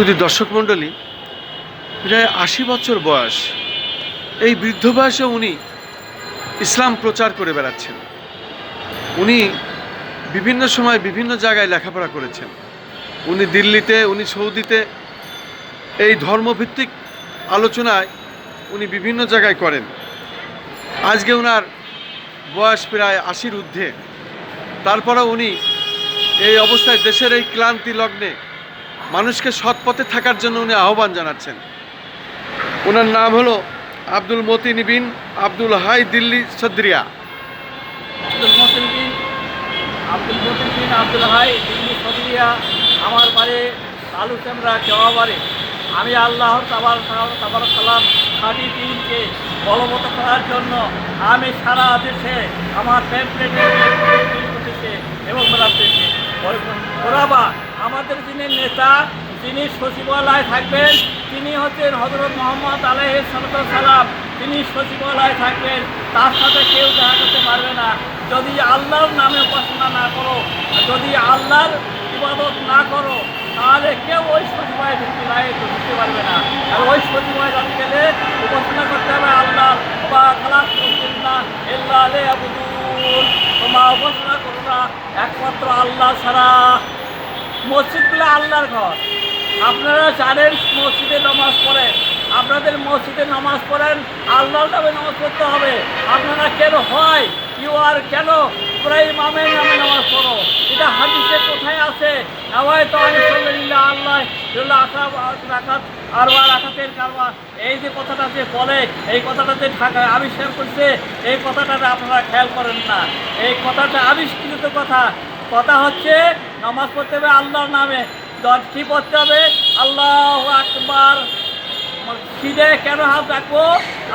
শুধু দর্শক মণ্ডলী, প্রায় আশি বছর বয়স। এই বৃদ্ধ বয়সে উনি ইসলাম প্রচার করে বেড়াচ্ছেন। উনি বিভিন্ন সময় বিভিন্ন জায়গায় লেখাপড়া করেছেন। উনি দিল্লিতে, উনি সৌদিতে, এই ধর্মভিত্তিক আলোচনায় উনি বিভিন্ন জায়গায় করেন। আজকে ওনার বয়স প্রায় আশির ঊর্ধ্বে। তারপরেও উনি এই অবস্থায় দেশের এই ক্লান্তি লগ্নে মানুষকে সৎ পথে থাকার জন্য উনি আহ্বান জানাচ্ছেন। ওনার নাম হলো আব্দুল মতিন বিন আব্দুল হাই দিল্লি সদ্রিয়া। আব্দুল আব্দুল আব্দুল হাই দিল্লি সদরিয়া, আমার আলু আমি আল্লাহর সালাম দিনকে বলবৎ করার জন্য আমি সারা দেশে, আমার এবং আমাদের যিনি নেতা, যিনি সচিবালয়ে থাকবেন, তিনি হচ্ছেন হজরত মোহাম্মদ আলহ সালাম। তিনি সচিবালয়ে থাকবেন, তার সাথে কেউ দেখা করতে পারবে না। যদি আল্লাহর নামে উপাসনা না করো, যদি আল্লাহর ইবাদত না করো, তাহলে কেউ ওই সচিবালয় ঢুকতে লাগে ঢুকতে পারবে না। আর ওই সচিবালয় যাতে গেলে উপাসনা করতে হবে আল্লাহ বা খালাক না তোমরা উপাসনা করো না, একমাত্র আল্লাহ ছাড়া। মসজিদগুলো আল্লাহর ঘর। আপনারা জানেন মসজিদে নামাজ পড়েন। আপনাদের মসজিদে নামাজ পড়েন, আল্লাহর নামে নামাজ পড়তে হবে। আপনারা কেন হয়? ইউ আর কেন? ইব্রাহিম আমের নামে নামাজ পড়ো। এটা হাদিসে কোথায় আছে? নামায় তো আল্লাহ আরবার রাখাতের কারবা এই যে কথাটা যে বলে, এই কথাটাতে ঢাকা আবিষ্কার করছে, এই কথাটাতে আপনারা খেয়াল করেন না। এই কথাটা আবিষ্কৃত কথা কথা হচ্ছে, নামাজ পড়তে হবে আল্লাহর নামে কি পড়তে হবে, আল্লাহ আকবার। সিনে কেন হাত রাখব?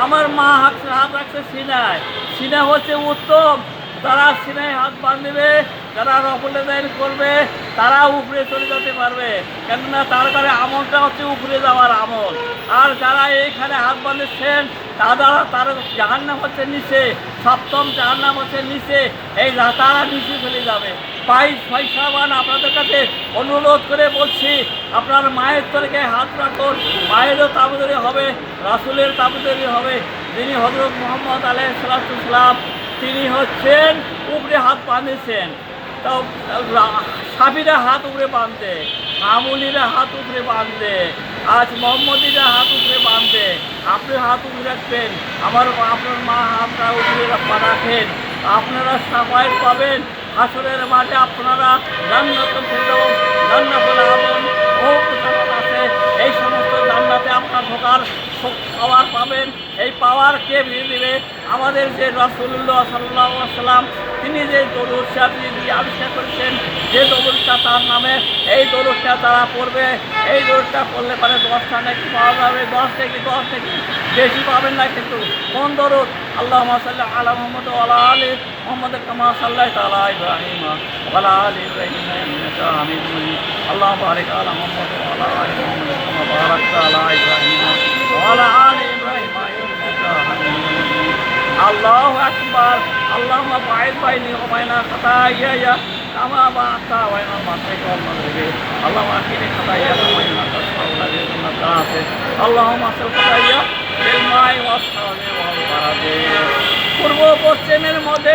আমার মা হাত হাত রাখছে সিনায়। সিনা হচ্ছে উত্তম। তারা সিনায় হাত বাঁধবে যারা রফলে দেন করবে, তারা উপরে চলে যেতে পারবে। কেননা তার কারণে আমলটা হচ্ছে উপরে যাওয়ার আমল। আর যারা এইখানে হাত বাঁধেছেন তারা, তার জাহান্নাম হচ্ছে নিচে, সপ্তম জাহান্নাম হচ্ছে নিচে, এই তারা নিচে চলে যাবে। বাইশ পয়সাবান আপনাদের কাছে অনুরোধ করে বলছি, আপনার মায়ের তরকে হাত রাখুন, মায়েরও তাবুদারি হবে, রাসুলের তাবুদারি হবে। যিনি হজরত মোহাম্মদ আলহ সালাম, তিনি হচ্ছেন উপরে হাত বাঁধেছেন তো সাবিরা হাত উপরে বাঁধতে আমুলিরা হাত উপরে বাঁধতে, আজ মোহাম্মদীরা হাত উপরে বাঁধতে, আপনি হাত উপরে রাখবেন, আমার আপনার মা হাতটা উপরে রাখেন, আপনারা সবাই পাবেন হাসরের মাঠে আপনারা ফেরদাউস জান্নাতুল আদম ও আছে। এই সমস্ত জান্নাতে আপনার ঢোকার পাওয়ার পাবেন। এই পাওয়ার কে দিয়ে দেবে আমাদের যে রসুল্লাহ সাল্লাহ সাল্লাম তিনি যে দরুদটা তিনি আবিষ্কার করেছেন, যে দরুদটা তার নামে, এই দরুদটা তারা পড়বে। এই দরুদটা পড়লে পারে দশটা নাকি পাওয়া যাবে, দশ থেকে দশ থেকে বেশি পাবেন না কিন্তু কোন দরুদ? আল্লাহ সাল্লাহ আলা মোহাম্মদ আলা আলী মোহাম্মদ কামা সাল্লাহ তালা ইব্রাহিম আলা আলী ইব্রাহিম আল্লাহ বারিক আলা মোহাম্মদ আলা আলী মোহাম্মদ কামা বারাক আলা ইব্রাহিম আলা আলী ইব্রাহিম আল্লাহ আকবার। আল্লাহ বাইর বাইনি ওমায়না খাতা ইয়া ইয়া কামা বা আত্মা ওয়াইনা মাথায় কল মাধ্যমে আল্লাহ আকিনে খাতা ইয়া ওমায়না খাতা আল্লাহ আল্লাহ মাসেল খাতা ইয়া পূর্ব পশ্চিমের মধ্যে